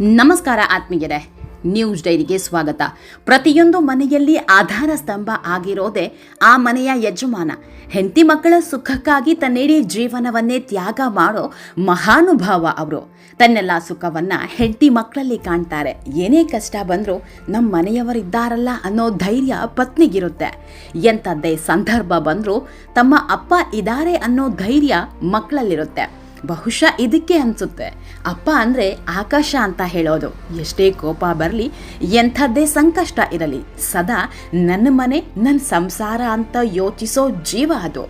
ನಮಸ್ಕಾರ ಆತ್ಮೀಯರೇ, ನ್ಯೂಸ್ ಡೈರಿಗೆ ಸ್ವಾಗತ. ಪ್ರತಿಯೊಂದು ಮನೆಯಲ್ಲಿ ಆಧಾರ ಸ್ತಂಭ ಆಗಿರೋದೇ ಆ ಮನೆಯ ಯಜಮಾನ. ಹೆಂಡತಿ ಮಕ್ಕಳ ಸುಖಕ್ಕಾಗಿ ತನ್ನಿಡೀ ಜೀವನವನ್ನೇ ತ್ಯಾಗ ಮಾಡೋ ಮಹಾನುಭಾವ ಅವರು. ತನ್ನೆಲ್ಲ ಸುಖವನ್ನು ಹೆಂಡತಿ ಮಕ್ಕಳಲ್ಲಿ ಕಾಣ್ತಾರೆ. ಏನೇ ಕಷ್ಟ ಬಂದರೂ ನಮ್ಮ ಮನೆಯವರಿದ್ದಾರಲ್ಲ ಅನ್ನೋ ಧೈರ್ಯ ಪತ್ನಿಗಿರುತ್ತೆ. ಎಂಥದ್ದೇ ಸಂದರ್ಭ ಬಂದರೂ ತಮ್ಮ ಅಪ್ಪ ಇದ್ದಾರೆ ಅನ್ನೋ ಧೈರ್ಯ ಮಕ್ಕಳಲ್ಲಿರುತ್ತೆ. ಬಹುಶಃ ಇದಕ್ಕೆ ಅನಿಸುತ್ತೆ. ಅಪ್ಪ ಅಂದರೆ ಆಕಾಶ ಅಂತ ಹೇಳೋದು. ಎಷ್ಟೇ ಕೋಪ ಬರಲಿ, ಎಂಥದ್ದೇ ಸಂಕಷ್ಟ ಇರಲಿ, ಸದಾ ನನ್ನ ಮನೆ ನನ್ನ ಸಂಸಾರ ಅಂತ ಯೋಚಿಸೋ ಜೀವ ಅದು.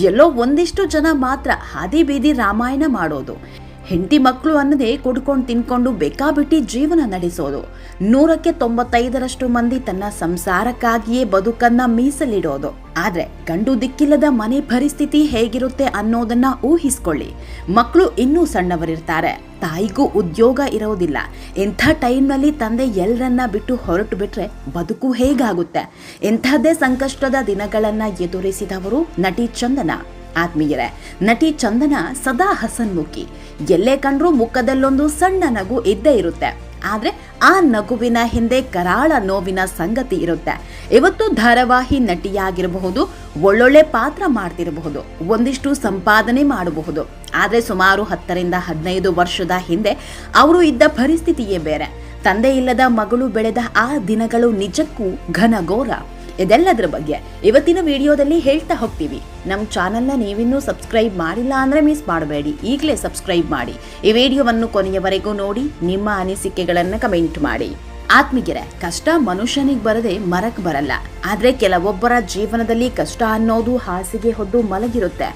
ಎಲ್ಲೋ ಒಂದಿಷ್ಟು ಜನ ಮಾತ್ರ ಹಾದಿ ಬೀದಿ ರಾಮಾಯಣ ಮಾಡೋದು. ಹೆಂಡತಿ ಮಕ್ಕಳು ಅನ್ನದೇ ಕುಡ್ಕೊಂಡು ತಿನ್ಕೊಂಡು ಬೇಕಾಬಿಟ್ಟಿ ಜೀವನ ನಡೆಸೋದು. ನೂರಕ್ಕೆ ತೊಂಬತ್ತೈದರಷ್ಟು ಮಂದಿ ತನ್ನ ಸಂಸಾರಕ್ಕಾಗಿಯೇ ಬದುಕನ್ನ ಮೀಸಲಿಡೋದು. ಆದ್ರೆ ಗಂಡು ದಿಕ್ಕಿಲ್ಲದ ಮನೆ ಪರಿಸ್ಥಿತಿ ಹೇಗಿರುತ್ತೆ ಅನ್ನೋದನ್ನ ಊಹಿಸ್ಕೊಳ್ಳಿ. ಮಕ್ಕಳು ಇನ್ನೂ ಸಣ್ಣವರಿರ್ತಾರೆ. ತಾಯಿಗೂ ಉದ್ಯೋಗ ಇರೋದಿಲ್ಲ. ಇಂಥ ಟೈಮ್ನಲ್ಲಿ ತಂದೆ ಎಲ್ಲರನ್ನ ಬಿಟ್ಟು ಹೊರಟು ಬಿಟ್ರೆ ಬದುಕು ಹೇಗಾಗುತ್ತೆ? ಎಂಥದ್ದೇ ಸಂಕಷ್ಟದ ದಿನಗಳನ್ನ ಎದುರಿಸಿದವರು ನಟಿ ಚಂದನ. ಆತ್ಮೀಯರೇ, ನಟಿ ಚಂದನ ಸದಾ ಹಸನ್ಮುಖಿ. ಎಲ್ಲೇ ಕಂಡ್ರೂ ಮುಖದಲ್ಲೊಂದು ಸಣ್ಣ ನಗು ಇದ್ದೇ ಇರುತ್ತೆ. ಆದ್ರೆ ಆ ನಗುವಿನ ಹಿಂದೆ ಕರಾಳ ನೋವಿನ ಸಂಗತಿ ಇರುತ್ತೆ. ಇವತ್ತು ಧಾರಾವಾಹಿ ನಟಿಯಾಗಿರಬಹುದು, ಒಳ್ಳೊಳ್ಳೆ ಪಾತ್ರ ಮಾಡ್ತಿರಬಹುದು, ಒಂದಿಷ್ಟು ಸಂಪಾದನೆ ಮಾಡಬಹುದು. ಆದ್ರೆ ಸುಮಾರು ಹತ್ತರಿಂದ ಹದಿನೈದು ವರ್ಷದ ಹಿಂದೆ ಅವರು ಇದ್ದ ಪರಿಸ್ಥಿತಿಯೇ ಬೇರೆ. ತಂದೆ ಇಲ್ಲದ ಮಗಳು ಬೆಳೆದ ಆ ದಿನಗಳು ನಿಜಕ್ಕೂ ಘನಘೋರ. ಇದೆಲ್ಲದರ ಬಗ್ಗೆ ಇವತ್ತಿನ ವಿಡಿಯೋದಲ್ಲಿ ಹೇಳ್ತಾ ಹೋಗ್ತೀವಿ. ನಮ್ಮ ಚಾನಲ್ನ ನೀವಿನ್ನೂ ಸಬ್ಸ್ಕ್ರೈಬ್ ಮಾಡಿಲ್ಲ ಅಂದರೆ ಮಿಸ್ ಮಾಡಬೇಡಿ. ಈಗಲೇ ಸಬ್ಸ್ಕ್ರೈಬ್ ಮಾಡಿ. ಈ ವಿಡಿಯೋವನ್ನು ಕೊನೆಯವರೆಗೂ ನೋಡಿ, ನಿಮ್ಮ ಅನಿಸಿಕೆಗಳನ್ನು ಕಮೆಂಟ್ ಮಾಡಿ. ಆತ್ಮೀಗೆರೆ ಕಷ್ಟ ಮನುಷ್ಯನಿಗೆ ಬರದೆ ಮರಕ್ಕೆ ಬರಲ್ಲ. ಆದರೆ ಕೆಲವೊಬ್ಬರ ಜೀವನದಲ್ಲಿ ಕಷ್ಟ ಅನ್ನೋದು ಹಾಸಿಗೆ ಹೊದ್ದು ಮಲಗಿರುತ್ತೆ.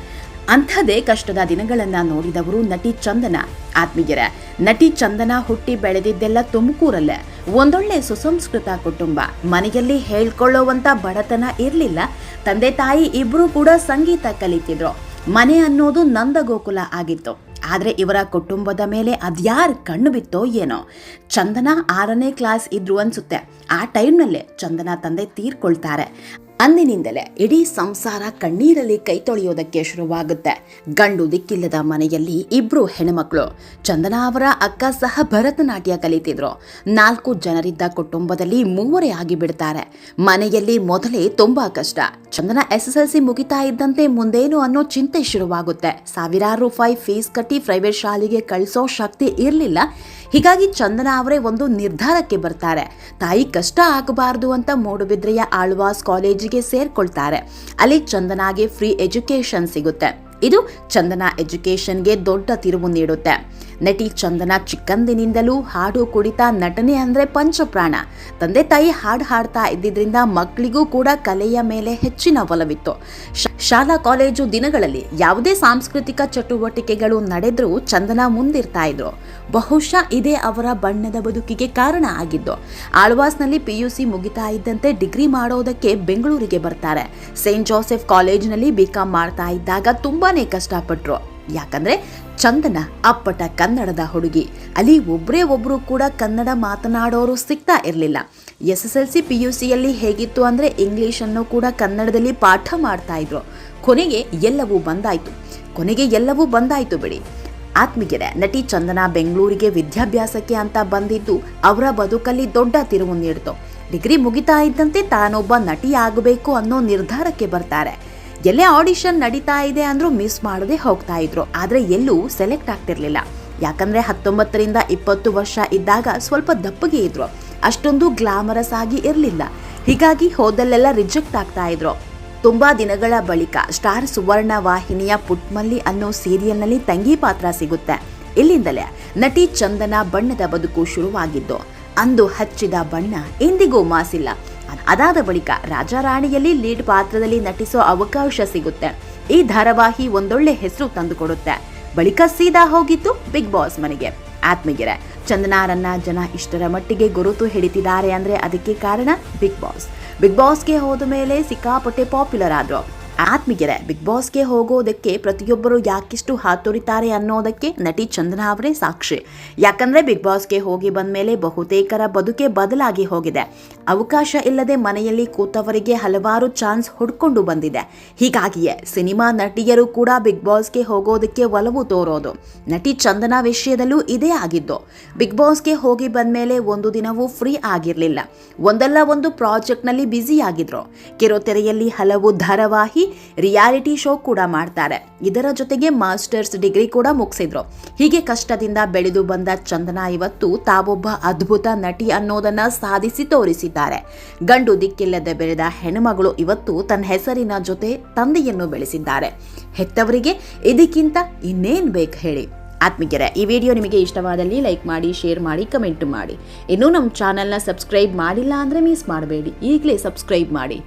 ಅಂಥದೇ ಕಷ್ಟದ ದಿನಗಳನ್ನು ನೋಡಿದವರು ನಟಿ ಚಂದನ. ಆತ್ಮೀಯರ, ನಟಿ ಚಂದನ ಹುಟ್ಟಿ ಬೆಳೆದಿದ್ದೆಲ್ಲ ತುಮಕೂರಲ್ಲೇ. ಒಂದೊಳ್ಳೆ ಸುಸಂಸ್ಕೃತ ಕುಟುಂಬ. ಮನೆಯಲ್ಲಿ ಹೇಳ್ಕೊಳ್ಳುವಂತ ಬಡತನ ಇರಲಿಲ್ಲ. ತಂದೆ ತಾಯಿ ಇಬ್ರು ಕೂಡ ಸಂಗೀತ ಕಲಿತಿದ್ರು. ಮನೆ ಅನ್ನೋದು ನಂದಗೋಕುಲ ಆಗಿತ್ತು. ಆದ್ರೆ ಇವರ ಕುಟುಂಬದ ಮೇಲೆ ಅದ್ಯಾರ್ ಕಣ್ಣು ಬಿತ್ತೋ ಏನೋ. ಚಂದನ ಆರನೇ ಕ್ಲಾಸ್ ಇದ್ರು ಅನ್ಸುತ್ತೆ. ಆ ಟೈಮ್ನಲ್ಲೇ ಚಂದನ ತಂದೆ ತೀರ್ಕೊಳ್ತಾರೆ. ಅಂದಿನಿಂದಲೇ ಇಡೀ ಸಂಸಾರ ಕಣ್ಣೀರಲ್ಲಿ ಕೈ ತೊಳೆಯೋದಕ್ಕೆ ಶುರುವಾಗುತ್ತೆ. ಗಂಡು ದಿಕ್ಕಿಲ್ಲದ ಮನೆಯಲ್ಲಿ ಇಬ್ರು ಹೆಣ್ಮಕ್ಳು. ಚಂದನ ಅವರ ಅಕ್ಕ ಸಹ ಭರತನಾಟ್ಯ ಕಲಿತಿದ್ರು. ನಾಲ್ಕು ಜನರಿದ್ದ ಕುಟುಂಬದಲ್ಲಿ ಮೂವರೇ ಆಗಿಬಿಡ್ತಾರೆ. ಮನೆಯಲ್ಲಿ ಮೊದಲೇ ತುಂಬಾ ಕಷ್ಟ. ಚಂದನ ಎಸ್ ಎಸ್ ಎಲ್ ಮುಗಿತಾ ಇದ್ದಂತೆ ಮುಂದೇನು ಅನ್ನೋ ಚಿಂತೆ ಶುರುವಾಗುತ್ತೆ. ಸಾವಿರಾರು ರೂಪಾಯಿ ಫೀಸ್ ಕಟ್ಟಿ ಪ್ರೈವೇಟ್ ಶಾಲೆಗೆ ಕಳಿಸೋ ಶಕ್ತಿ ಇರಲಿಲ್ಲ. ಹೀಗಾಗಿ ಚಂದನ ಅವರೇ ಒಂದು ನಿರ್ಧಾರಕ್ಕೆ ಬರ್ತಾರೆ. ತಾಯಿ ಕಷ್ಟ ಆಗಬಾರದು ಅಂತ ಮೂಡುಬಿದ್ರೆಯ ಆಳ್ವಾಸ್ ಕಾಲೇಜಿಗೆ ಸೇರ್ಕೊಳ್ತಾರೆ. ಅಲ್ಲಿ ಚಂದನಾಗೆ ಫ್ರೀ ಎಜುಕೇಶನ್ ಸಿಗುತ್ತೆ. ಇದು ಚಂದನ ಎಜುಕೇಶನ್ಗೆ ದೊಡ್ಡ ತಿರುವು ನೀಡುತ್ತೆ. ನಟಿ ಚಂದನ ಚಿಕ್ಕಂದಿನಿಂದಲೂ ಹಾಡು ಕುಡಿತ ನಟನೆ ಅಂದ್ರೆ ಪಂಚಪ್ರಾಣ. ತಂದೆ ತಾಯಿ ಹಾಡು ಹಾಡ್ತಾ ಇದ್ದಿದ್ರಿಂದ ಮಕ್ಕಳಿಗೂ ಕೂಡ ಕಲೆಯ ಮೇಲೆ ಹೆಚ್ಚಿನ ಒಲವಿತ್ತು. ಶಾಲಾ ಕಾಲೇಜು ದಿನಗಳಲ್ಲಿ ಯಾವುದೇ ಸಾಂಸ್ಕೃತಿಕ ಚಟುವಟಿಕೆಗಳು ನಡೆದರೂ ಚಂದನ ಮುಂದಿರ್ತಾ ಇದ್ರು. ಬಹುಶಃ ಇದೇ ಅವರ ಬಣ್ಣದ ಬದುಕಿಗೆ ಕಾರಣ ಆಗಿದ್ದು. ಆಳ್ವಾಸ್ನಲ್ಲಿ ಪಿಯುಸಿ ಮುಗಿತಾ ಇದ್ದಂತೆ ಡಿಗ್ರಿ ಮಾಡೋದಕ್ಕೆ ಬೆಂಗಳೂರಿಗೆ ಬರ್ತಾರೆ. ಸೇಂಟ್ ಜೋಸೆಫ್ ಕಾಲೇಜಿನಲ್ಲಿ ಬಿಕಾಂ ಮಾಡ್ತಾ ಇದ್ದಾಗ ತುಂಬಾನೇ ಕಷ್ಟಪಟ್ರು. ಯಾಕಂದ್ರೆ ಚಂದನ ಅಪ್ಪಟ ಕನ್ನಡದ ಹುಡುಗಿ. ಅಲ್ಲಿ ಒಬ್ಬರೇ ಒಬ್ಬರು ಕೂಡ ಕನ್ನಡ ಮಾತನಾಡೋರು ಸಿಗ್ತಾ ಇರಲಿಲ್ಲ. S S L C P U ಸಿಯಲ್ಲಿ ಹೇಗಿತ್ತು ಅಂದರೆ ಇಂಗ್ಲೀಷನ್ನು ಕೂಡ ಕನ್ನಡದಲ್ಲಿ ಪಾಠ ಮಾಡ್ತಾ ಇದ್ರು. ಕೊನೆಗೆ ಎಲ್ಲವೂ ಬಂದಾಯಿತು. ಕೊನೆಗೆ ಎಲ್ಲವೂ ಬಂದಾಯಿತು ಬಿಡಿ. ಆತ್ಮೀಗೆರೆ ನಟಿ ಚಂದನ ಬೆಂಗಳೂರಿಗೆ ವಿದ್ಯಾಭ್ಯಾಸಕ್ಕೆ ಅಂತ ಬಂದಿದ್ದು ಅವರ ಬದುಕಲ್ಲಿ ದೊಡ್ಡ ತಿರುವು ನೀಡಿತು. ಡಿಗ್ರಿ ಮುಗಿತಾ ಇದ್ದಂತೆ ತಾನೊಬ್ಬ ನಟಿ ಆಗಬೇಕು ಅನ್ನೋ ನಿರ್ಧಾರಕ್ಕೆ ಬರ್ತಾರೆ. ಎಲ್ಲೇ ಆಡಿಷನ್ ನಡೀತಾ ಇದೆ ಅಂದರೂ ಮಿಸ್ ಮಾಡದೆ ಹೋಗ್ತಾ ಇದ್ರು. ಆದ್ರೆ ಎಲ್ಲೂ ಸೆಲೆಕ್ಟ್ ಆಗ್ತಿರ್ಲಿಲ್ಲ. ಯಾಕಂದ್ರೆ ಹತ್ತೊಂಬತ್ತರಿಂದ ಇಪ್ಪತ್ತು ವರ್ಷ ಇದ್ದಾಗ ಸ್ವಲ್ಪ ದಪ್ಪಗೆ ಇದ್ರು. ಅಷ್ಟೊಂದು ಗ್ಲಾಮರಸ್ ಆಗಿ ಇರಲಿಲ್ಲ. ಹೀಗಾಗಿ ಹೋದಲ್ಲೆಲ್ಲ ರಿಜೆಕ್ಟ್ ಆಗ್ತಾ ಇದ್ರು. ತುಂಬಾ ದಿನಗಳ ಬಳಿಕ ಸ್ಟಾರ್ ಸುವರ್ಣ ವಾಹಿನಿಯ ಪುಟ್ಮಲ್ಲಿ ಅನ್ನೋ ಸೀರಿಯಲ್ನಲ್ಲಿ ತಂಗಿ ಪಾತ್ರ ಸಿಗುತ್ತೆ. ಇಲ್ಲಿಂದಲೇ ನಟಿ ಚಂದನ ಬಣ್ಣದ ಬದುಕು ಶುರುವಾಗಿದ್ದು. ಅಂದು ಹಚ್ಚಿದ ಬಣ್ಣ ಇಂದಿಗೂ ಮಾಸಿಲ್ಲ. ಅದಾದ ಬಳಿಕ ರಾಜಾರಾಣಿಯಲ್ಲಿ ಲೀಡ್ ಪಾತ್ರದಲ್ಲಿ ನಟಿಸೋ ಅವಕಾಶ ಸಿಗುತ್ತೆ. ಈ ಧಾರಾವಾಹಿ ಒಂದೊಳ್ಳೆ ಹೆಸರು ತಂದುಕೊಡುತ್ತೆ. ಬಳಿಕ ಸೀದಾ ಹೋಗಿತ್ತು ಬಿಗ್ ಬಾಸ್ ಮನೆಗೆ. ಆತ್ಮೀಗೆರೆ ಚಂದನಾರನ್ನ ಜನ ಇಷ್ಟರ ಮಟ್ಟಿಗೆ ಗುರುತು ಹಿಡಿತಿದ್ದಾರೆ ಅಂದ್ರೆ ಅದಕ್ಕೆ ಕಾರಣ ಬಿಗ್ ಬಾಸ್. ಬಿಗ್ ಬಾಸ್ಗೆ ಹೋದ ಮೇಲೆ ಸಿಕ್ಕಾಪಟ್ಟೆ ಪಾಪ್ಯುಲರ್ ಆದ್ರು. ಆತ್ಮಿಗೆರೆ ಬಿಗ್ ಬಾಸ್ಗೆ ಹೋಗೋದಕ್ಕೆ ಪ್ರತಿಯೊಬ್ಬರು ಯಾಕಿಷ್ಟು ಹಾತೊರಿತಾರೆ ಅನ್ನೋದಕ್ಕೆ ನಟಿ ಚಂದನಾ ಅವರೇ ಸಾಕ್ಷಿ. ಯಾಕಂದ್ರೆ ಬಿಗ್ ಬಾಸ್ಗೆ ಹೋಗಿ ಬಂದ ಮೇಲೆ ಬಹುತೇಕರ ಬದುಕೆ ಬದಲಾಗಿ ಹೋಗಿದೆ. ಅವಕಾಶ ಇಲ್ಲದೆ ಮನೆಯಲ್ಲಿ ಕೂತವರಿಗೆ ಹಲವಾರು ಚಾನ್ಸ್ ಹುಡ್ಕೊಂಡು ಬಂದಿದೆ. ಹೀಗಾಗಿಯೇ ಸಿನಿಮಾ ನಟಿಯರು ಕೂಡ ಬಿಗ್ ಬಾಸ್ಗೆ ಹೋಗೋದಕ್ಕೆ ಒಲವು ತೋರೋದು. ನಟಿ ಚಂದನಾ ವಿಷಯದಲ್ಲೂ ಇದೇ ಆಗಿದ್ದು ಬಿಗ್ ಬಾಸ್ಗೆ ಹೋಗಿ ಬಂದ ಮೇಲೆ ಒಂದು ದಿನವೂ ಫ್ರೀ ಆಗಿರಲಿಲ್ಲ. ಒಂದಲ್ಲ ಒಂದು ಪ್ರಾಜೆಕ್ಟ್ನಲ್ಲಿ ಬ್ಯುಸಿ ಆಗಿದ್ರು ಕಿರುತೆರೆಯಲ್ಲಿ ಹಲವು ಧಾರಾವಾಹಿ ರಿಯಾಲಿಟಿ ಶೋ ಕೂಡ ಮಾಡ್ತಾರೆ. ಇದರ ಜೊತೆಗೆ ಮಾಸ್ಟರ್ಸ್ ಡಿಗ್ರಿ ಕೂಡ ಮುಗಿಸಿದ್ರು. ಹೀಗೆ ಕಷ್ಟದಿಂದ ಬೆಳೆದು ಬಂದ ಚಂದನಾ ಇವತ್ತು ತಾವೊಬ್ಬ ಅದ್ಭುತ ನಟಿ ಅನ್ನೋದನ್ನ ಸಾಧಿಸಿ ತೋರಿಸಿದ್ದಾರೆ. ಗಂಡು ದಿಕ್ಕಿಲ್ಲದೆ ಬೆಳೆದ ಹೆಣ್ಮಗಳು ಇವತ್ತು ತನ್ನ ಹೆಸರಿನ ಜೊತೆ ತಂದೆಯನ್ನು ಬೆಳೆಸಿದ್ದಾರೆ. ಹೆತ್ತವರಿಗೆ ಇದಕ್ಕಿಂತ ಇನ್ನೇನು ಬೇಕು ಹೇಳಿ. ಆತ್ಮಿಗೆರೆ ಈ ವಿಡಿಯೋ ನಿಮಗೆ ಇಷ್ಟವಾದಲ್ಲಿ ಲೈಕ್ ಮಾಡಿ, ಶೇರ್ ಮಾಡಿ, ಕಮೆಂಟ್ ಮಾಡಿ. ಇನ್ನೂ ನಮ್ಮ ಚಾನಲ್ನ ಸಬ್ಸ್ಕ್ರೈಬ್ ಮಾಡಿಲ್ಲ ಅಂದರೆ ಮಿಸ್ ಮಾಡಬೇಡಿ. ಈಗಲೇ ಸಬ್ಸ್ಕ್ರೈಬ್ ಮಾಡಿ.